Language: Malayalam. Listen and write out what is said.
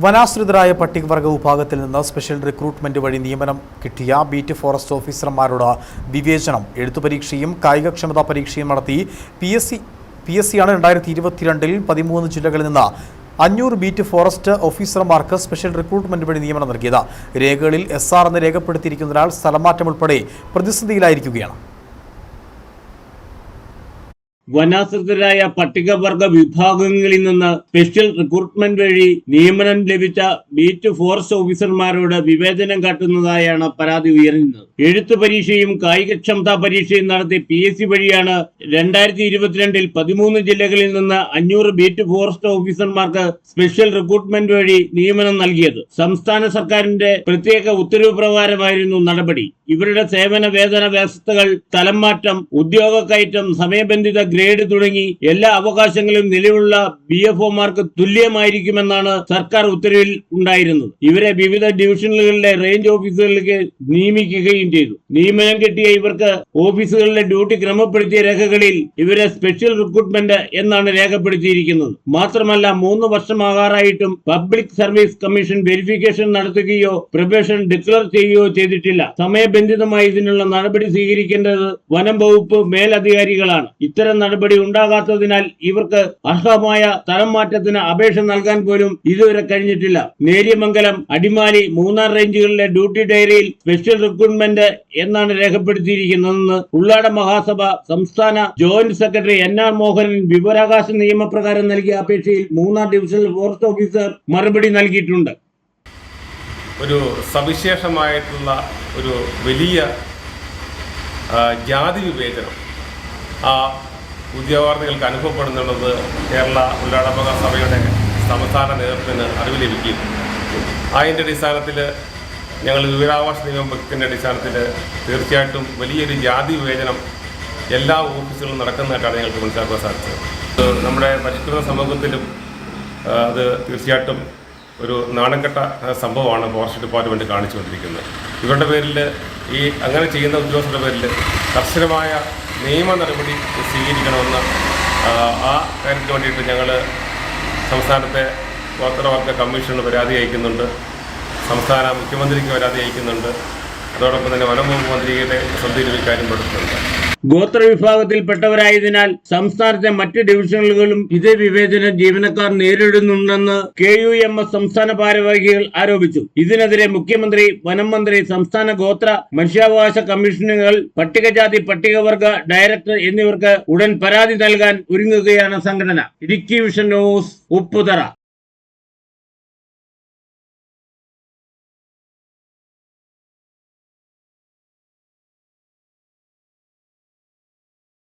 വനാശ്രിതരായ പട്ടികവർഗ വിഭാഗത്തിൽ നിന്ന് സ്പെഷ്യൽ റിക്രൂട്ട്മെന്റ് വഴി നിയമനം കിട്ടിയ ബീറ്റ് ഫോറസ്റ്റ് ഓഫീസർമാരുടെ വിവേചനം. എഴുത്തുപരീക്ഷയും കായികക്ഷമതാ പരീക്ഷയും നടത്തി. P S C P S സിയാണ് രണ്ടായിരത്തി ഇരുപത്തിരണ്ടിൽ പതിമൂന്ന് ജില്ലകളിൽ നിന്ന് അഞ്ഞൂറ് ബീറ്റ് ഫോറസ്റ്റ് ഓഫീസർമാർക്ക് സ്പെഷ്യൽ റിക്രൂട്ട്മെന്റ് വഴി നിയമനം നൽകിയത്. രേഖകളിൽ എസ് ആർ എന്ന് രേഖപ്പെടുത്തിയിരിക്കുന്നതിനാൽ സ്ഥലമാറ്റം ഉൾപ്പെടെ പ്രതിസന്ധിയിലായിരിക്കുകയാണ്. വനാശ്രിതരായ പട്ടികവർഗ വിഭാഗങ്ങളിൽ നിന്ന് സ്പെഷ്യൽ റിക്രൂട്ട്മെന്റ് വഴി നിയമനം ലഭിച്ച ബീറ്റ് ഫോറസ്റ്റ് ഓഫീസർമാരോട് വിവേചനം കാട്ടുന്നതായാണ് പരാതി ഉയർന്നത് എഴുത്തു പരീക്ഷയും കായികക്ഷമതാ പരീക്ഷയും നടത്തി പി എസ് സി വഴിയാണ് രണ്ടായിരത്തി ഇരുപത്തിരണ്ടിൽ പതിമൂന്ന് ജില്ലകളിൽ നിന്ന് അഞ്ഞൂറ് ബീറ്റ് ഫോറസ്റ്റ് ഓഫീസർമാർക്ക് സ്പെഷ്യൽ റിക്രൂട്ട്മെന്റ് വഴി നിയമനം നൽകിയത്. സംസ്ഥാന സർക്കാരിന്റെ പ്രത്യേക ഉത്തരവ് പ്രകാരമായിരുന്നു നടപടി. ഇവരുടെ സേവന വേതന വ്യവസ്ഥകൾ സ്ഥലം മാറ്റം ഉദ്യോഗ കയറ്റം സമയബന്ധിത ഗ്രേഡ് തുടങ്ങി എല്ലാ അവകാശങ്ങളും നിലവിലുള്ള ബി എഫ് ഒമാർക്ക് തുല്യമായിരിക്കുമെന്നാണ് സർക്കാർ ഉത്തരവിൽ ഉണ്ടായിരുന്നത്. ഇവരെ വിവിധ ഡിവിഷനുകളിലെ റേഞ്ച് ഓഫീസുകളിലേക്ക് നിയമിക്കുകയും ചെയ്തു. നിയമനം കിട്ടിയ ഇവർക്ക് ഓഫീസുകളിലെ ഡ്യൂട്ടി ക്രമപ്പെടുത്തിയ രേഖകളിൽ ഇവരെ സ്പെഷ്യൽ റിക്രൂട്ട്മെന്റ് എന്നാണ് രേഖപ്പെടുത്തിയിരിക്കുന്നത്. മാത്രമല്ല മൂന്ന് വർഷമാകാറായിട്ടും പബ്ലിക് സർവീസ് കമ്മീഷൻ വെരിഫിക്കേഷൻ നടത്തുകയോ പ്രൊബേഷൻ ഡിക്ലെയർ ചെയ്യുകയോ ചെയ്തിട്ടില്ല. സമയബന്ധിതമായി ഇതിനുള്ള നടപടി സ്വീകരിക്കേണ്ടത് വനം വകുപ്പ് മേലധികാരികളാണ്. ഇത്തരം നടപടി ഉണ്ടാകാത്തതിനാൽ ഇവർക്ക് അർഹമായ തരം മാറ്റത്തിന് അപേക്ഷ നൽകാൻ പോലും ഇതുവരെ കഴിഞ്ഞിട്ടില്ല. നേര്യമംഗലം അടിമാലി മൂന്നാർ റേഞ്ചുകളിലെ ഡ്യൂട്ടി ഡയറിയിൽ സ്പെഷ്യൽ റിക്രൂട്ട്മെന്റ് എന്നാണ് രേഖപ്പെടുത്തിയിരിക്കുന്നതെന്ന് ഉള്ളാട മഹാസഭ സംസ്ഥാന joint secretary N R Mohanan വിവരാകാശ നിയമപ്രകാരം നൽകിയ അപേക്ഷയിൽ മൂന്നാർ ഡിവിഷണൽ ഫോറസ്റ്റ് ഓഫീസർ മറുപടി നൽകിയിട്ടുണ്ട്. ഒരു സവിശേഷമായിട്ടുള്ള ഒരു വലിയ ജാതി വിവേചനം. ആ ഉദ്യോഗാർത്ഥികൾക്ക് അനുഭവപ്പെടുന്നുള്ളത് കേരള ഉള്ളടപക സഭയുടെ സംസ്ഥാന നേതൃത്വത്തിന് അറിവ് ലഭിക്കും അതിന്റെ അടിസ്ഥാനത്തിൽ ഞങ്ങൾ വിവരാവകാശ നിയമത്തിന്റെ അടിസ്ഥാനത്തിൽ തീർച്ചയായിട്ടും വലിയൊരു ജാതി വിവേചനം എല്ലാ ഓഫീസുകളിലും നടക്കുന്നതായിട്ടാണ് ഞങ്ങൾക്ക് മനസ്സിലാക്കാൻ സാധിച്ചത്. നമ്മുടെ പരിഷ്കൃത സമൂഹത്തിലും അത് തീർച്ചയായിട്ടും ഒരു നാണംകെട്ട സംഭവമാണ് ഫോറസ്റ്റ് ഡിപ്പാർട്ട്മെന്റ് കാണിച്ചുകൊണ്ടിരിക്കുന്നത്. ഇവരുടെ പേരിൽ ഈ അങ്ങനെ ചെയ്യുന്ന ഉദ്യോഗസ്ഥരുടെ പേരിൽ കർശനമായ നിയമ നടപടി സ്വീകരിക്കണമെന്ന് ആ, കാര്യത്തിന് വേണ്ടിയിട്ട് ഞങ്ങൾ സംസ്ഥാനത്തെ ഗോത്രവർഗ കമ്മീഷന് പരാതി അയക്കുന്നുണ്ട്. സംസ്ഥാന മുഖ്യമന്ത്രിക്ക് പരാതി അയക്കുന്നുണ്ട്. അതോടൊപ്പം തന്നെ വനം വകുപ്പ് മന്ത്രിയുടെ ശ്രദ്ധയിൽ കാര്യം പെടുത്തുന്നുണ്ട്. ഗോത്ര വിഭാഗത്തിൽപ്പെട്ടവരായതിനാൽ സംസ്ഥാനത്തെ മറ്റ് ഡിവിഷനുകളിലും ഇതേ വിവേചനം ജീവനക്കാർ നേരിടുന്നുണ്ടെന്ന് കെ യു എം എസ് സംസ്ഥാന ഭാരവാഹികൾ ആരോപിച്ചു. ഇതിനെതിരെ മുഖ്യമന്ത്രി വനം മന്ത്രി സംസ്ഥാന ഗോത്ര മനുഷ്യാവകാശ കമ്മീഷനുകൾ പട്ടികജാതി പട്ടികവർഗ ഡയറക്ടർ എന്നിവർക്ക് ഉടൻ പരാതി നൽകാൻ ഒരുങ്ങുകയാണ് സംഘടന. Idukki vision news Upputhara.